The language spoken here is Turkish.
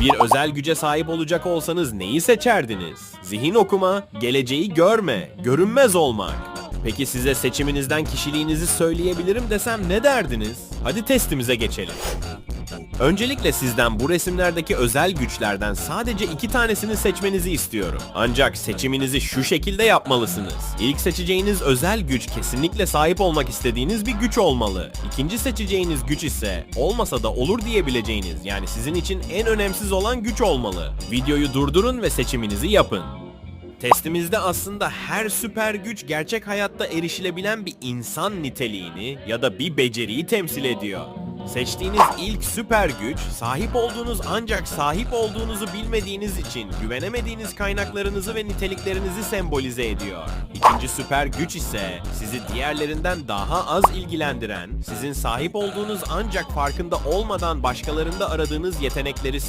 Bir özel güce sahip olacak olsanız neyi seçerdiniz? Zihin okuma, geleceği görme, görünmez olmak. Peki size seçiminizden kişiliğinizi söyleyebilirim desem ne derdiniz? Hadi testimize geçelim. Öncelikle sizden bu resimlerdeki özel güçlerden sadece iki tanesini seçmenizi istiyorum. Ancak seçiminizi şu şekilde yapmalısınız. İlk seçeceğiniz özel güç kesinlikle sahip olmak istediğiniz bir güç olmalı. İkinci seçeceğiniz güç ise olmasa da olur diyebileceğiniz yani sizin için en önemsiz olan güç olmalı. Videoyu durdurun ve seçiminizi yapın. Testimizde aslında her süper güç gerçek hayatta erişilebilen bir insan niteliğini ya da bir beceriyi temsil ediyor. Seçtiğiniz ilk süper güç, sahip olduğunuz ancak sahip olduğunuzu bilmediğiniz için güvenemediğiniz kaynaklarınızı ve niteliklerinizi sembolize ediyor. İkinci süper güç ise sizi diğerlerinden daha az ilgilendiren, sizin sahip olduğunuz ancak farkında olmadan başkalarında aradığınız yetenekleri simgeliyor.